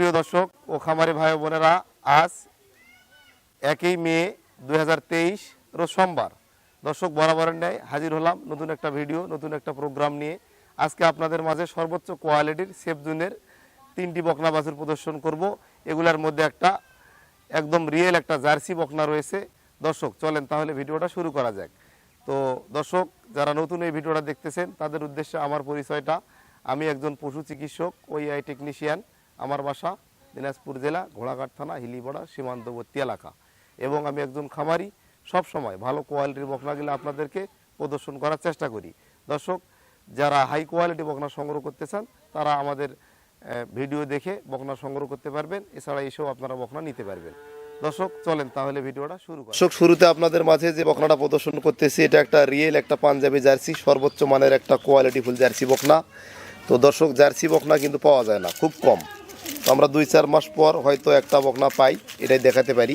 সুপ্রিয় দর্শক ও খামারি ভাই বোনেরা, আজ একই মে দুই রোজ সোমবার। দর্শক বরাবরের ন্যায় হাজির হলাম নতুন একটা ভিডিও, নতুন একটা প্রোগ্রাম নিয়ে। আজকে আপনাদের মাঝে সর্বোচ্চ কোয়ালিটির সেফ জুনের তিনটি বকনা বাছুর প্রদর্শন করব। এগুলার মধ্যে একটা একদম রিয়েল একটা জার্সি বকনা রয়েছে। দর্শক, চলেন তাহলে ভিডিওটা শুরু করা যাক। তো দর্শক, যারা নতুন এই ভিডিওটা দেখতেছেন, তাদের উদ্দেশ্যে আমার পরিচয়টা। আমি একজন পশু চিকিৎসক, ওই আই টেকনিশিয়ান। আমার বাসা, দিনাজপুর জেলা, ঘোড়াঘাট থানা, হিলিবড়া, সীমান্তবর্তী এলাকা। এবং আমি একজন খামারি, সব সময় ভালো কোয়ালিটির বকনাগুলো আপনাদেরকে প্রদর্শন করার চেষ্টা করি। দর্শক, যারা হাই কোয়ালিটি বকনা সংগ্রহ করতে চান, তারা আমাদের ভিডিও দেখে বকনা সংগ্রহ করতে পারবেন। এছাড়া এসেও আপনারা বকনা নিতে পারবেন। দর্শক, চলেন তাহলে ভিডিওটা শুরু দর্শক, শুরুতে আপনাদের মাঝে যে বকনাটা প্রদর্শন করতেছি, এটা একটা রিয়েল একটা পাঞ্জাবি জার্সি, সর্বোচ্চ মানের একটা কোয়ালিটি ফুল জার্সি বকনা। তো দর্শক, জার্সি বকনা কিন্তু পাওয়া যায় না, খুব কম। তো আমরা দুই চার মাস পর হয়তো একটা বকনা পাই, এটাই দেখাতে পারি।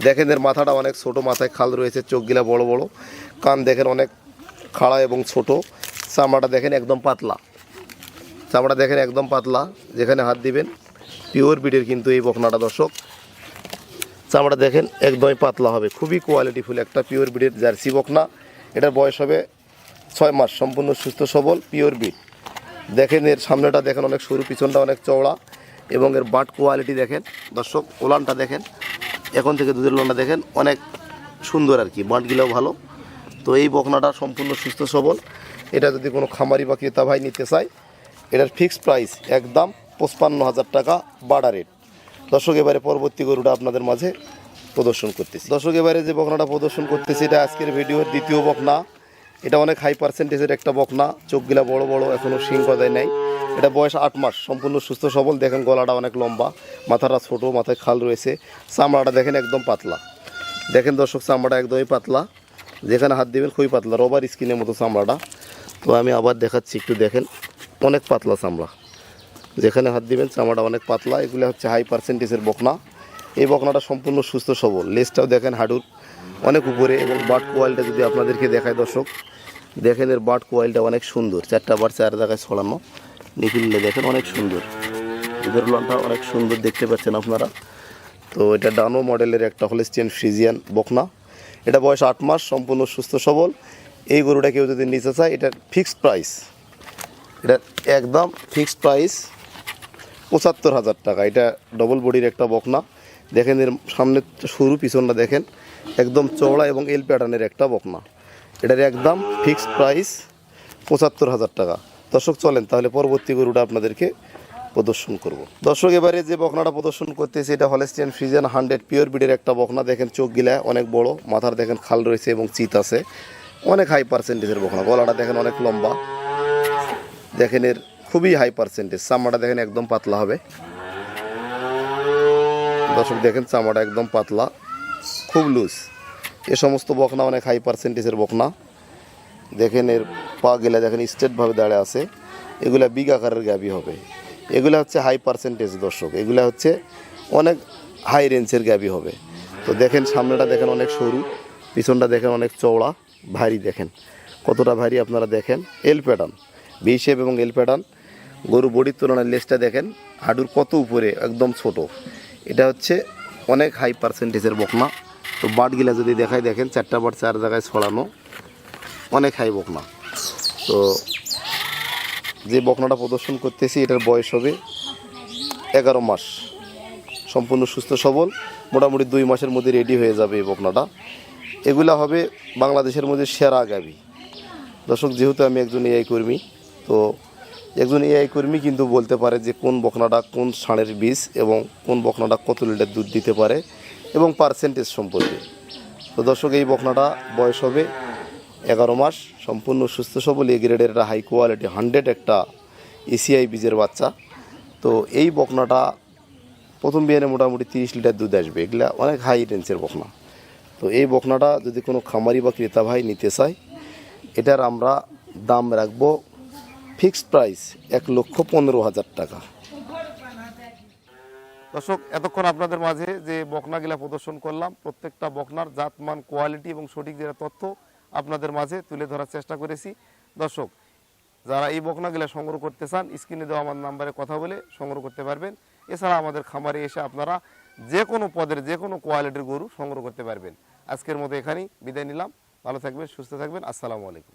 দেখেন এর মাথাটা অনেক ছোট, মাথায় খাল রয়েছে, চোখগুলা বড় বড়। কান দেখেন অনেক খাড়া এবং ছোট। চামড়াটা দেখেন একদম পাতলা। চামড়া দেখেন একদম পাতলা। যেখানে হাত দিবেন, পিওর বিডের কিন্তু এই বকনাটা দর্শক। চামড়া দেখেন একদমই পাতলা হবে। খুবই কোয়ালিটিফুল একটা পিওর বিডের জার্সি বকনা। এটার বয়স হবে ছয় মাস, সম্পূর্ণ সুস্থ সবল, পিওর বিড দেখেন এর সামনেটা দেখেন অনেক সরু, পিছনটা অনেক চওড়া। এবং এর বাট কোয়ালিটি দেখেন। দর্শক, ওলানটা দেখেন। এখন থেকে দুধের লোনটা দেখেন। অনেক সুন্দর আর কি। বাঁটগুলোও ভালো। তো এই বকনাটা সম্পূর্ণ সুস্থ সবল। এটা যদি কোনো খামারি বা ক্রেতা ভাই নিতে চায়, এটার ফিক্সড প্রাইস একদম পঁচপান্ন হাজার টাকা বাড়া রেট দর্শক, এবারে পরবর্তী গরুটা আপনাদের মাঝে প্রদর্শন করতেছি। দর্শক, এবারে যে বকনাটা প্রদর্শন করতেছি, এটা আজকের ভিডিওর দ্বিতীয় বকনা। এটা অনেক হাই পার্সেন্টেজের একটা বকনা, চোখগুলা বড় বড় এখনও শিং গজায় নাই। এটা বয়স আট মাস, সম্পূর্ণ সুস্থ, সবল। দেখেন গলাটা অনেক লম্বা, মাথাটা ছোট, মাথায় খাল রয়েছে। চামড়াটা দেখেন একদম পাতলা। দেখেন দর্শক, চামড়াটা একদমই পাতলা। যেখানে হাত দিবেন, খুবই পাতলা রবার স্কিনের মতো চামড়াটা। তো আমি আবার দেখাচ্ছি, একটু দেখেন, অনেক পাতলা চামড়া। যেখানে হাত দিবেন, চামড়াটা অনেক পাতলা। এগুলো হচ্ছে হাই পার্সেন্টেজের বকনা। এই বকনাটা সম্পূর্ণ সুস্থ, সবল। লেজটাও দেখেন হাডুর। অনেক উপরে এবং বাট কোয়ালিটা যদি আপনাদেরকে দেখায় দর্শক, দেখেন এর বাট কোয়ালিটা অনেক সুন্দর। চারটা বার চার জায়গায় ছড়ানো। নিপিলে দেখেন অনেক সুন্দর। এদের লনটা অনেক সুন্দর দেখতে পাচ্ছেন আপনারা। তো এটা ডানো মডেলের একটা হলেস্টিয়ান ফ্রিজিয়ান বকনা। এটা বয়স আট মাস, সম্পূর্ণ সুস্থ সবল। এই গরুটা কেউ যদি নিতে চায় এটার ফিক্সড প্রাইস। এটা একদম ফিক্সড প্রাইস পঁচাত্তর হাজার টাকা। এটা ডবল বডির একটা বকনা। দেখেন এর সামনে সরু পিছনটা দেখেন, একদম চওড়া এবং এল প্যাটার্নের একটা বকনা। এটার একদম ফিক্সড প্রাইস পঁচাত্তর হাজার টাকা। দর্শক, চলেন তাহলে পরবর্তী গরুটা আপনাদেরকে প্রদর্শন করব। দর্শক, এবারে যে বকনাটা প্রদর্শন করতেছে, এটা হলেস্টিয়ান ফ্রিজিয়ান হান্ড্রেড পিওর বিডের একটা বকনা। দেখেন চোখ গিলা অনেক বড়, মাথার দেখেন খাল রয়েছে এবং চিত আছে। অনেক হাই পার্সেন্টেজের বকনা। গলাটা দেখেন অনেক লম্বা। দেখেন এর খুবই হাই পার্সেন্টেজ চামড়াটা দেখেন একদম পাতলা হবে। দর্শক দেখেন চামড়া একদম পাতলা, খুব লুজ এ সমস্ত বকনা অনেক হাই পার্সেন্টেজের বকনা। দেখেন, এর পা গেলে দেখেন স্ট্রেটভাবে দাঁড়িয়ে আছে। এগুলা বিগ আকারের গাবি হবে। এগুলা হচ্ছে হাই পার্সেন্টেজ দর্শক। এগুলা হচ্ছে অনেক হাই রেঞ্জের গাবি হবে। তো দেখেন, সামনেটা দেখেন অনেক সরু, পিছনটা দেখেন অনেক চওড়া, ভারী দেখেন। কতটা ভারী আপনারা দেখেন? এল প্যাটার্ন বি শেপ এবং এল প্যাটার্ন গরু বডির তুলনায় লেজটা দেখেন হাডুর কত উপরে, একদম ছোট। এটা হচ্ছে অনেক হাই পার্সেন্টেজের বকনা। তো বাটগুলা যদি দেখায় দেখেন, চারটা বাট চার জায়গায় ছড়ানো অনেক হাই বকনা। তো যে বকনাটা প্রদর্শন করতেছি, এটার বয়স হবে এগারো মাস। সম্পূর্ণ সুস্থ, সবল, মোটামুটি দুই মাসের মধ্যে রেডি হয়ে যাবে এই বকনাটা। এগুলা হবে বাংলাদেশের মধ্যে সেরা গাবি দর্শক, যেহেতু আমি একজন এআই কর্মী, তো একজন এআই কর্মী কিন্তু বলতে পারে যে কোন বকনাটা কোন ষাঁড়ের বীজ এবং কোন বকনাটা কত লিটার দুধ দিতে পারে এবং পার্সেন্টেজ সম্পর্কে। তো দর্শক, এই বকনাটা বয়স হবে এগারো মাস, সম্পূর্ণ সুস্থ সবল এ গ্রেডের একটা হাই কোয়ালিটি হান্ড্রেড একটা এসিআই বীজের বাচ্চা। তো এই বকনাটা প্রথম বিয়ানে মোটামুটি তিরিশ লিটার দুধ আসবে, এগুলা অনেক হাই রেঞ্জের বকনা। তো এই বকনাটা যদি কোনো খামারি বা ক্রেতা ভাই নিতে চায়, এটার আমরা দাম রাখব ফিক্সড প্রাইস এক লক্ষ পনেরো হাজার টাকা। দর্শক, এতক্ষণ আপনাদের মাঝে যে বকনাগুলা প্রদর্শন করলাম, প্রত্যেকটা বকনার জাতমান, কোয়ালিটি এবং সঠিক যেটা তথ্য আপনাদের মাঝে তুলে ধরার চেষ্টা করেছি। দর্শক, যারা এই বকনাগুলা সংগ্রহ করতে চান, স্ক্রিনে দেওয়া আমার নাম্বারে কথা বলে সংগ্রহ করতে পারবেন। এছাড়া আমাদের খামারে এসে আপনারা যে কোনো পদের, যে কোনো কোয়ালিটির গরু সংগ্রহ করতে পারবেন। আজকের মতো এখানেই বিদায় নিলাম। ভালো থাকবেন, সুস্থ থাকবেন। আসসালামু আলাইকুম।